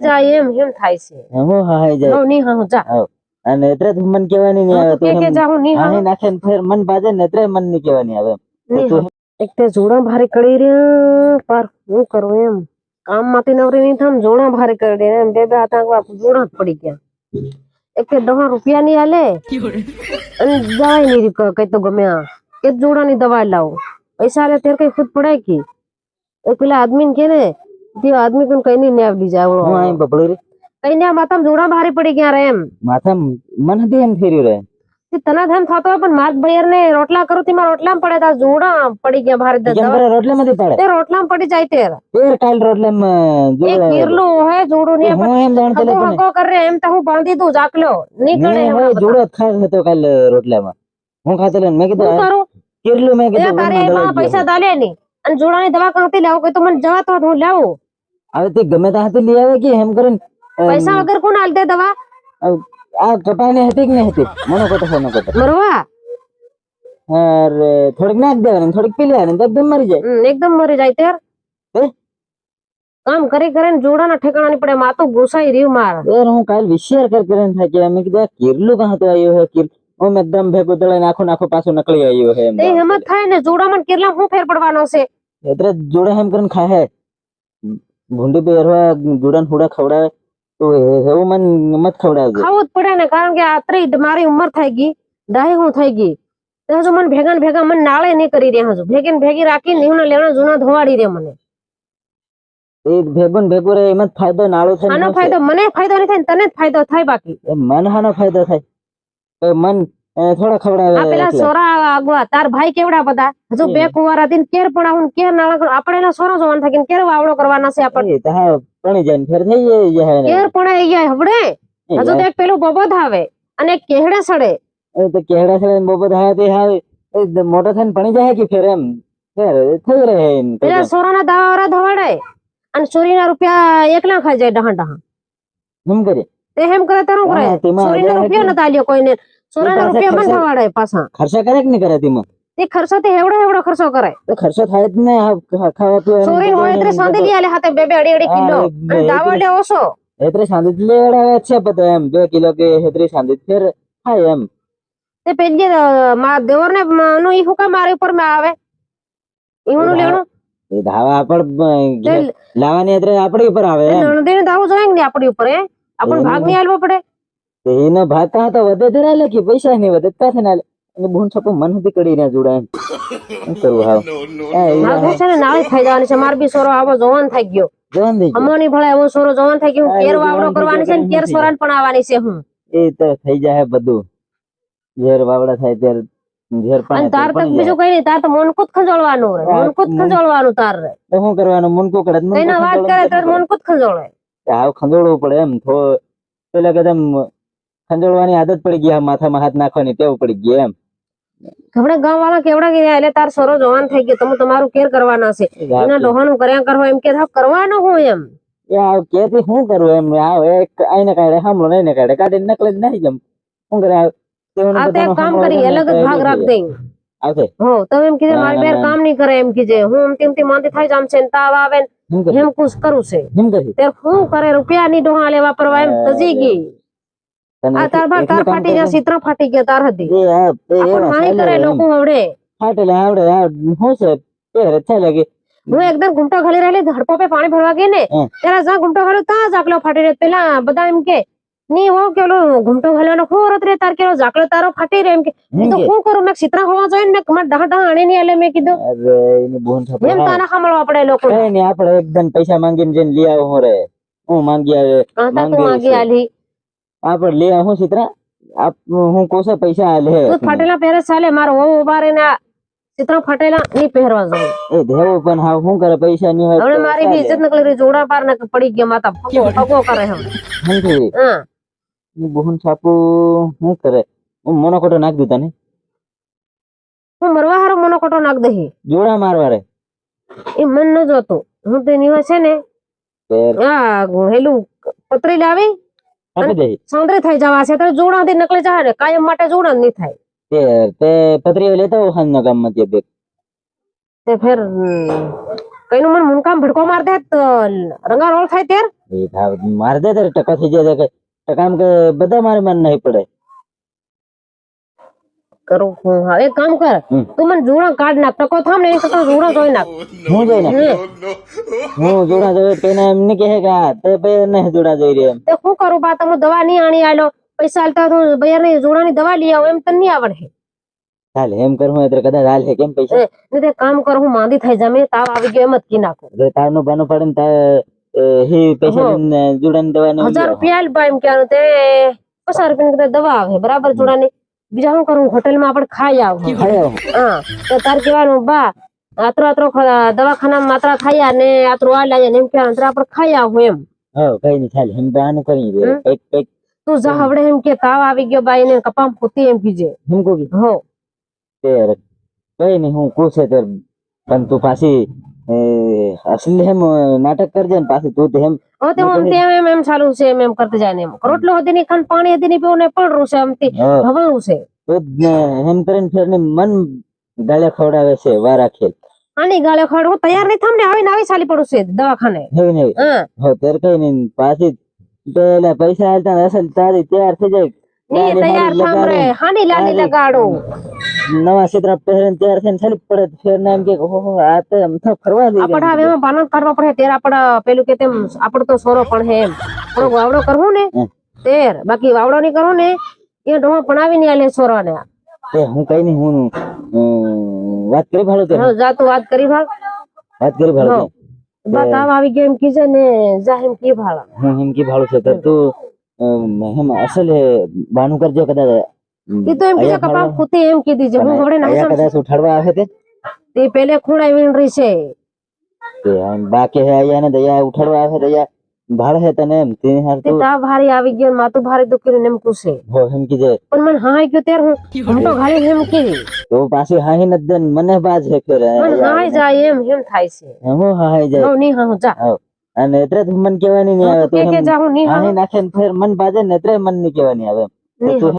જાય એમ એમ થાય છે. હું હાય જાય હું ની હું જા. અને એટલે મન કહેવાની નહીં આવે તું કે જા હું ની હા નાખે ને ફેર મન બાજે ને એટલે મનની કહેવાની આવે. એક તે જોડા ભારે કરી રહ્યા પર હું કરું એમ? કામમાંથી નવરી નહીં થામ જોડા ભારે કરી રહ્યા એમ. બે બે આતંકવા જોડા પડી ગયા. એક તે દહ રૂપિયા ની આલે અને દવાઈ નહીં કઈ તો ગમે આ. એક જોડા ની દવા લાવો. પૈસા આલે તેર કઈ ખુદ પડાય કે? પેલા આદમી ને કે ને તે આદમી કોણ કઈ નહીં નેવ લી જાવ હું બબડું રે કઈ ને માથામાં જોડા ભારે પડી ગયા રે એમ. માથા મન હતી એમ ફેર્યું રે. તે તના તેમ થતો પણ માર્ગ બૈર ને રોટલા કરું તે મારા રોટલા પડે તા જોડા પડી ગયા ભારે કેમ દવા કરે રોટલા માંથી પાડે? તે રોટલા પડી જાય તેર ફેર કાલ રોટલા એક કીરલું હે જોડો ને હું એમ જાણ તલે ને. કરે એમ તો હું બાંધી દઉં જાકલો મેં હમણાં હવે જોડો જ હતો કાલ રોટલામાં. હું ખાતો લે મેં કીધું આ કરું? મેં કીધું તારે એમાં પૈસા દાલે નહીં. અને જોડાની દવા કાંથી લાવું? કોઈ તો મને જવા તો હું લાવું. હવે તે ગમે ત્યાં હતી લઈ આવે કે એમ કરીને અમ, પૈસા વગર કોણ હાલ દે દવા? આ કપાની હતી કે નહીં હતી? મને કોતો ફોન કોતો મરવા? અરે થોડીક નાખ દેવાની થોડીક પી લેવાની તો એકદમ મરી જાય. હમ, એકદમ મરી જાય તેર. હે? કામ કરી કરીને જોડાના ઠેકાણા નહીં પડે માતું ઘૂસાઈ રહ્યું માર. યાર હું કાલ વિશેર કર કરીને થાય કે મેં કીધું આ કિરલું કાં હતું આવ્યું હે? કિર હું એકદમ ભેગું દળાઈને આખો નાખો પાછું નકળી આવ્યું હે એમ તે. હિંમત થાય ને જોડામાં કેટલા હું ફેર પડવાનો છે? એટલે જોડે એમ કરીને ખાય ભૂંડી પહેરવા જોડાને હુડા ખવડાવે. તો એવું મન મત ખવડાવજો. ખાવું જ પડે ને કારણ કે આત્રી મારી ઉંમર થઈ ગઈ ડાહી હું થઈ ગઈ. તો હજુ મને ભેગા ને ભેગા મને નાળે નહીં કરી રહ્યા હજુ. ભેગી ને ભેગી રાખી નીવના લેણા જૂના ધોવાડી દે મને. એ ભેગું ને ભેગું રહે એમાં જ ફાયદો નાળો થાય ને આનો શું છે? ફાયદો મને ફાયદો નહીં થાય ને તને જ ફાયદો થાય બાકી. એ મન હાનો ફાયદો થાય. તો મન થોડા ખવડાવે પેલા સોરા આગવા તાર ભાઈ કેવડા બધા? હજુ બે કુંવારા દિન કેર પડા હું કેર નાળા આપણે એના સોરો જોવાના થાકીને કેર વાવડો કરવાના છે આપણે હા પણી જાય ફેર થઈ જાય. કેર પડા ગયા હવડે? હજુ તો એક પેલું બબોધ આવે અને એક કેહડે સડે. એ તો કેહડા સડે બબત આવે તે હા એ મોટો થઈને પણી જાય કે ફેર એમ. ફેર થઈ રહે પેલા સોરાના દાવા વાળા ધવાડે અને ચોરીના રૂપિયા એકલા ખાઈ જાય ડહા ડહા. એમ કરીએ તે હેમ કરે તારું કરે. સોરીનો રૂપિયો ચોરીના હજાર રૂપિયા નતા લ્યો કોઈને. પાસે રૂપિયા મને ખર્ચો- પાછા. ખર્ચા કરે કે ન કરે તેમાં? તે ખર્ચો તે હેવડો હેવડો ખર્ચો કરે. તો ખર્ચો થાય જ ને ખાવા તો સોરી હોય એટલે સાંધી લઈ આલે હાથે બે બે અડી અડી કિલો. અને દાવા લે ઓછો એતરે સાંધી લે અડે છે પતો એમ. બે કિલો કે એતરી સાંધી ફેર થાય એમ. તે પેલી મા દેવર ને નો ઈ હુકા મારે ઉપરમાં આવે? ઈનું લેણું? એ ધાવા આપણ લાવાની એતરે આપણી ઉપર આવે એમ. નણંદીને ધાવો જોઈએ ને આપણી ઉપર હે આપણને ભાગ નહીં આલવો પડે? એના એનો ભાગ કાં તો વધે જરા લે કે પૈસા નહીં વધે કાં ના અને બૂન છપો મન હતી કડી રહ્યા જોડાય એમ. શું કરવું હાવ? મારે છે ને નાળી થઈ જવાની છે. માર બી સોરો આવો જવાન થઈ ગયો. જવાન થઈ ગયો. અમોની ભળે એવો સોરો જવાન થઈ ગયો. કેર વાવડો કરવાની છે ને કેર સોરાન પણ આવવાની છે હું. એ તો થઈ જાય બધું. ઝેર વાવડા થાય ત્યારે ઝેર પણ તાર તક બીજું કઈ નહીં તાર તો મનકુત ખંજોળવાનું રે મનકુત ખંજોળવાનું તાર રે તો શું કરવાનું? મુનકું કરે વાત કરે તાર મનકુત ખંજોળે. પડે. હાવ ખંજોળવું પડે એમ. થો પેલા કદમ ખંજોળવાની આદત પડી ગઈ માથામાં હાથ નાખવાની ટેવ પડી ગઈ એમ. આપણે ગામ વાળા કેવડા ગયા એટલે તાર સોરો જવાન થઈ ગયો તમે તમારું કેર કરવાના છે. એના ડોહાનું કર્યા કરવા એમ કે કરવાનું હું એમ. આ કેતી શું કરું એમ? આ એક આઈને કાઢે સાંભળો ને એને કાઢે. કાઢીને નકલે જ નહીં જમ. શું કરે આ તો કામ કરી અલગ ભાગ રાખ દઈ. જાય. આવશે હો તમે એમ કીધે મારી બેર કામ નહીં કરે એમ કીજે. હું એમ તેમ માંદી થઈ જામ છે ને તાવ આવે ને એમ કુછ કરું છે. તે શું કરે? રૂપિયા ની ડોહા લેવા પરવા એમ તજી ગઈ. આ તાર બાર તાર ફાટી ગયા. ચિત્ર ફાટી ગયા તાર હતી આપણ એવા કરે લોકો આવડે ફાટેલે આવડે શું છે પહેરે ચાલે લાગે. હું એકદમ ઘૂંટો ખાલી રહેલી ધડપો પે પાણી ભરવા ગઈ ને. ત્યારે જ્યાં ઘૂમટો ખાલ્યો ત્યાં આકલો ફાટી રહ્યો પેલા બધા એમ કે ની હો તાર કેલો જાકલો તારો ફાટી રહ્યો એમ કે. શું મેં તો કે? શું કરું? મેં ચિત્ર હોવા જોઈએ ને મેં મારા ડહા ડહા આણી નહીં આલે મેં કીધું. અરે એની બોન છપે એમ તાના ખામળવા પડે લોકો કઈ નહીં આપણે એકદમ પૈસા માંગીને જેન આવો હું રે. હું માંગી આવે માંગી માંગી. આલી. આપણે લઈ આવું ચિત્ર આપ હું કોસે પૈસા આલે? તું ફાટેલા પહેરે ચાલે મારો વહુ ઉભારે ને આ ચિત્ર ફાટેલા નહીં પહેરવા જો એ દેવો પણ હા હું કરે પૈસા ની હોય હવે મારી બી ઇજ્જત નકલી જોડા પાર ને પડી ગયા માતા ફકો કરે સમજી હા. બોહન છાપુ શું કરે? હું મોનોકોટો નાખ દઉં તને. હું મરવા હારો મનો કોટો નાખ દહી જોડા મારવા રે એ મન ન જોતો. હું તે નિવા છે ને આ હેલું પતરી લાવી દે. સાંદરે થઈ જવા છે. તો જોડા થી નકલે જાય ને. કાયમ માટે જોડા નહીં થાય. તે પતરી લેતા હો હાંજના ગામમાં માં બે તે ફેર કઈનું મન મુનકામ ભડકો માર દે રંગા રોલ થાય તેર મારે દે તારે ટકા થઈ જાય કે ટકામ કે બધા મારે મન નહીં પડે. કરું હું હા એક કામ કર. હમ. તું મને જોડા કાઢ નાખ ટકો થામ ને એ કરતા જોડા જોઈ નાખ. હું જોઈ ને હે. હું જોડા જોઈ તેને એમને કહે કે હા તે ભાઈ નહીં જોડા જોઈ રહી એમ. તે શું કરું બા? તમે દવા નહીં આણી આલો પૈસા આલતા તો બજારની જોડાની દવા લઈ આવો એમ તને નહીં આવડે. ચાલ એમ કરું એટલે કદાચ હાલ છે કેમ પૈસા? એ, ને તે કામ કર હું માંદી થઈ જામે તાવ આવી ગયો એમ જ કી નાખું. એટલે તારનું બાનું પડે ને તાર એ, હી પૈસા જોડાની દવા ને હજાર રૂપિયા આલ બા એમ કહેવાનું તે પચાસ રૂપિયા દવા આવે બરાબર? જોડાની. બીજા શું કરું? હોટેલમાં આપણે ખાઈ આવું. હા તો તાર કહેવાનું બા આત્રો આત્રો દવાખાના માત્રા ખાયા ને આતરો આ લાયા ને એમ તારે આપણે ખાઈ આવું એમ. હા કઈ નહીં ચાલ. એમ તો કરી દે. જા હવડે એમ કે તાવ આવી ગયો બાઈ ને કપામ ફૂટી એમ કીજે. હું કે હો. તે કઈ નહીં હું પૂછે તે પણ તું પાછી અસલી એમ નાટક કરજે ને પાછી તું હેમ ઓ તે હું તેમ એમ એમ ચાલુ છે એમ એમ કરતે જાય ને એમ. રોટલો હતી ને ખાન પાણી હતી ને પીવું ને પણ છે આમ થી હા, છે. તો એમ કરીને ફેર ને મન ગાળે ખવડાવે છે વારા ખેલ આની ગાળે ખાડ હું તૈયાર નહીં થામ ને આવીને આવી ચાલી પડું છે દવાખાને. હેવી ને હા. તેર કઈ નહીં પાછી પેલા પૈસા આલતા અસલ તારી તૈયાર થઈ જાય. તૈયાર હારી થામ રે હાની લાલી. લગાડું. નવા ક્ષેત્ર પહેરીને તૈયાર થઈને ચાલી પડે તો ફેર ને એમ કે ઓહો આ તો આમ તો ફરવા જઈ આપણે હવે રહ્યા એમાં પાલન કરવા પડે ત્યારે આપણે પેલું કે તેમ આપણે તો સોરો પણ હે એમ. પણ વાવડો કરવું ને હમ. તેર બાકી વાવડો નહીં કરવું ને એ ડોહા ભણાવી નહીં આલે સોરો ને તે હું કઈ નહીં હું અમ, વાત કરી ભાડો તે જા તું વાત કરી ભાળ. વાત કરી ભાડો હો. બા તાવ આવી ગયો એમ કીજે ને જા એમ કી ભાળ. હું એમ કી ભાડો છે. તો તું અમ, એમ અસલ એ બાનું કરજો કદાચ. અમ, એ તો એમ કીધે કપામ ભાડો- એમ કીધી છે. હું પણ ના સમજ કદાચ ઉઠાડવા આવે તે? તે પેલે ખૂણા વીણ રહી છે. તે આમ બાકી હે આયા ને દયા ઉઠાડવા આવે દયા ભાડે હે તને એમ. તે હાર તો તા ભારી આવી ગયો માથું ભારે દુખી ને એમ પૂછે. હો એમ કીજે. પણ મને હા ગયો ત્યારે હું હું તો ઘરે એમ કીધી. તો પાછી હાહી ન દે મને બાજ હે કરે. મને હાય જાય એમ એમ થાય છે. હું હાહી જાય. હું ની હા જા. અને એટલે જ મન કેવાની નહીં આવે તું કે જા હું નહીં હા નાખે ને ફેર મન બાજે ને એટલે મનની કેવાની આવે